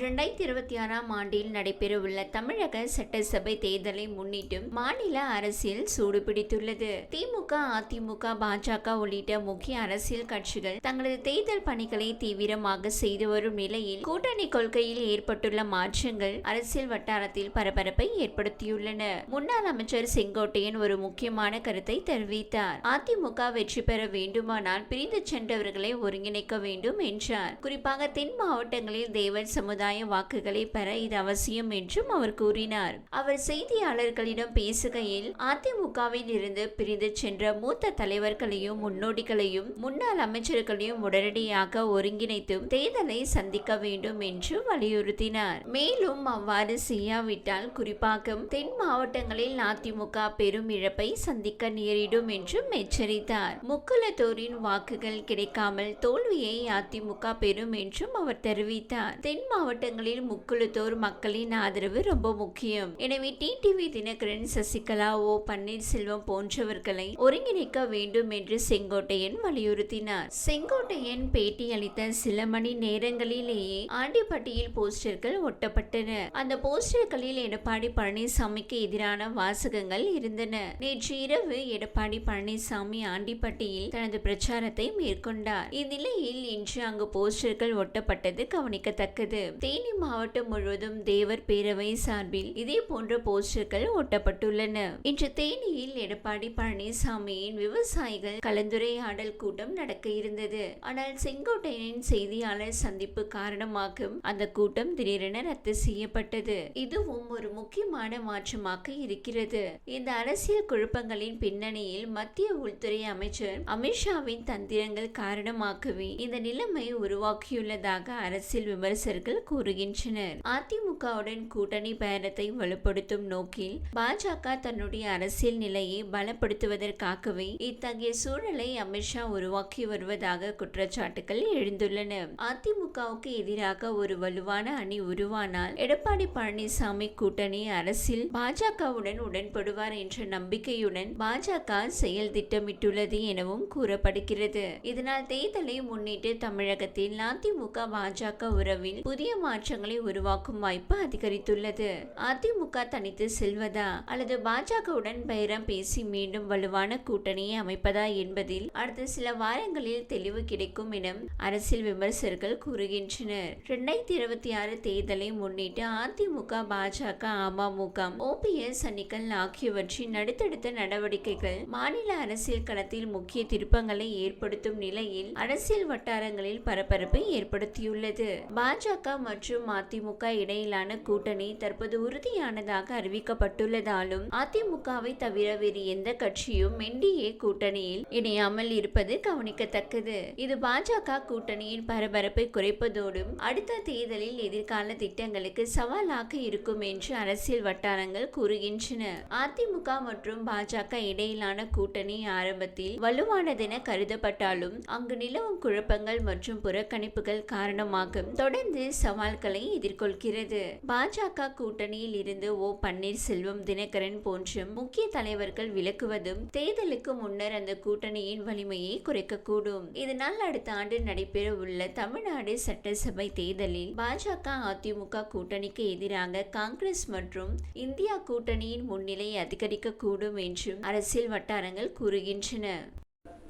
ரெண்டாயிரத்தி இருபத்தி ஆறாம் ஆண்டில் நடைபெறவுள்ள தமிழக சட்டசபை தேர்தலை முன்னிட்டு மாநில அரசியல் சூடுபிடித்துள்ளது. திமுக அதிமுக பாஜக உள்ளிட்ட முக்கிய அரசியல் கட்சிகள் தங்களது தேர்தல் பணிகளை தீவிரமாக செய்து வரும் நிலையில் கூட்டணி கொள்கையில் ஏற்பட்டுள்ள மாற்றங்கள் அரசியல் வட்டாரத்தில் பரபரப்பை ஏற்படுத்தியுள்ளன. முன்னாள் அமைச்சர் செங்கோட்டையன் ஒரு முக்கியமான கருத்தை தெரிவித்தார். அதிமுக வெற்றி பெற வேண்டுமானால் பிரிந்து சென்றவர்களை ஒருங்கிணைக்க வேண்டும் என்றார். குறிப்பாக தென் மாவட்டங்களில் தேவர் சமுதாய வாக்குகளை பெற இது அவசியம் என்றும் அவர் கூறினார். அவர் செய்தியாளர்களிடம் பேசுகையில் அதிமுகவில் இருந்து பிரிந்து சென்ற மூத்த தலைவர்களையும் முன்னோடிகளையும் முன்னாள் அமைச்சர்களையும் உடனடியாக ஒருங்கிணைத்து தேர்தலை சந்திக்க வேண்டும் என்று வலியுறுத்தினார். மேலும் அவ்வாறு செய்யாவிட்டால் குறிப்பாக தென் மாவட்டங்களில் அதிமுக பெரும் இழப்பை சந்திக்க நேரிடும் என்றும் எச்சரித்தார். முக்குலத்தோரின் வாக்குகள் கிடைக்காமல் தோல்வியை அதிமுக பெறும் என்றும் அவர் தெரிவித்தார். தென் மாவட்டங்களில் முக்குழுத்தோர் மக்களின் ஆதரவு ரொம்ப முக்கியம். எனவே டிடிவி தினகரன் சசிகலா ஓ பன்னீர்செல்வம் போன்றவர்களை ஒருங்கிணைக்க வேண்டும் என்று செங்கோட்டையன் வலியுறுத்தினார். செங்கோட்டையன் பேட்டி அளித்த சில மணி நேரங்களிலேயே ஆண்டிப்பட்டியில் போஸ்டர்கள் ஒட்டப்பட்டன. அந்த போஸ்டர்களில் எடப்பாடி பழனிசாமிக்கு எதிரான வாசகங்கள் இருந்தன. நேற்று இரவு எடப்பாடி பழனிசாமி ஆண்டிப்பட்டியில் தனது பிரச்சாரத்தை மேற்கொண்டார். இந்நிலையில் இன்று அங்கு போஸ்டர்கள் ஒட்டப்பட்டது கவனிக்கத்தக்கது. தேனி மாவட்டம் முழுவதும் தேவர் பேரவை சார்பில் இதே போன்ற போஸ்டர்கள் ஒட்டப்பட்டுள்ளன. இன்று தேனியில் எடப்பாடி பழனிசாமியின் விவசாயிகள் கலந்துரையாடல் கூட்டம் நடக்க இருந்தது. ஆனால் செங்கோட்டையனின் செய்தியாளர் சந்திப்பு காரணமாக அந்த கூட்டம் திடீரென ரத்து செய்யப்பட்டது. இதுவும் ஒரு முக்கியமான மாற்றமாக இருக்கிறது. இந்த அரசியல் குழப்பங்களின் பின்னணியில் மத்திய உள்துறை அமைச்சர் அமித்ஷாவின் தந்திரங்கள் காரணமாகவே இந்த நிலைமை உருவாக்கியுள்ளதாக அரசியல் விமர்சகர்கள் கூறுகின்றனர். அதிமுகவுடன் கூட்டணி பயணத்தை வலுப்படுத்தும் நோக்கில் பாஜக தன்னுடைய அரசியல் நிலையை பலப்படுத்துவதற்காகவே இத்தகைய சூழலை அமித்ஷா உருவாக்கி வருவதாக குற்றச்சாட்டுகள் எழுந்துள்ளன. அதிமுகவுக்கு எதிராக ஒரு வலுவான அணி உருவானால் எடப்பாடி பழனிசாமி கூட்டணி அரசில் பாஜகவுடன் உடன்படுவார் என்ற நம்பிக்கையுடன் பாஜக செயல் திட்டமிட்டுள்ளது எனவும் கூறப்படுகிறது. இதனால் தேர்தலை முன்னிட்டு தமிழகத்தில் அதிமுக பாஜக உறவில் புதிய மாற்றங்களை உருவாக்கும் வாய்ப்பு அதிகரித்துள்ளது. அதிமுக தனித்து செல்வதா? அல்லது பாஜகவுடன் பேரம் பேசி மீண்டும் வலுவான கூட்டணியை அமைப்பதா என்பதில் அடுத்த சில வாரங்களில் தெளிவு கிடைக்கும் என அரசியல் விமர்சகர்கள் கூறுகின்றனர். இரண்டாயிரத்தி இருபத்தி ஆறு தேர்தலை முன்னிட்டு அதிமுக பாஜக அமமுக ஓபிஎஸ் அணிகள் ஆகியவற்றின் அடுத்தடுத்த நடவடிக்கைகள் மாநில அரசியல் களத்தில் முக்கிய திருப்பங்களை ஏற்படுத்தும் நிலையில் அரசியல் வட்டாரங்களில் பரபரப்பை ஏற்படுத்தியுள்ளது. பாஜக மற்றும் அதிமுக இடையிலான கூட்டணி தற்போது உறுதியானதாக அறிவிக்கப்பட்டுள்ளதாலும் அதிமுகவை தவிர வேறு எந்த கட்சியும் என்டிஏ கூட்டணியில் இணையாமல் இருப்பது கவனிக்கத்தக்கது. இது பாஜக கூட்டணியின் பரபரப்பை குறைப்பதோடும் அடுத்த தேர்தலில் எதிர்கால திட்டங்களுக்கு சவாலாக இருக்கும் என்று அரசியல் வட்டாரங்கள் கூறுகின்றன. அதிமுக மற்றும் பாஜக இடையிலான கூட்டணி ஆரம்பத்தில் வலுவானதென கருதப்பட்டாலும் அங்கு நிலவும் குழப்பங்கள் மற்றும் புறக்கணிப்புகள் காரணமாக தொடர்ந்து சவால்களை எதிர்கொள்கிறது. பாஜக கூட்டணியில் இருந்து ஓ பன்னீர்செல்வம் தினகரன் போன்ற முக்கிய தலைவர்கள் விலக்குவதும் தேர்தலுக்கு முன்னர் அந்த கூட்டணியின் வலிமையை குறைக்கக்கூடும். இதனால் அடுத்த ஆண்டு நடைபெற உள்ள தமிழ்நாடு சட்டசபை தேர்தலில் பாஜக அதிமுக கூட்டணிக்கு எதிராக காங்கிரஸ் மற்றும் இந்தியா கூட்டணியின் முன்னிலை அதிகரிக்கக்கூடும் என்றும் அரசியல் வட்டாரங்கள் கூறுகின்றன.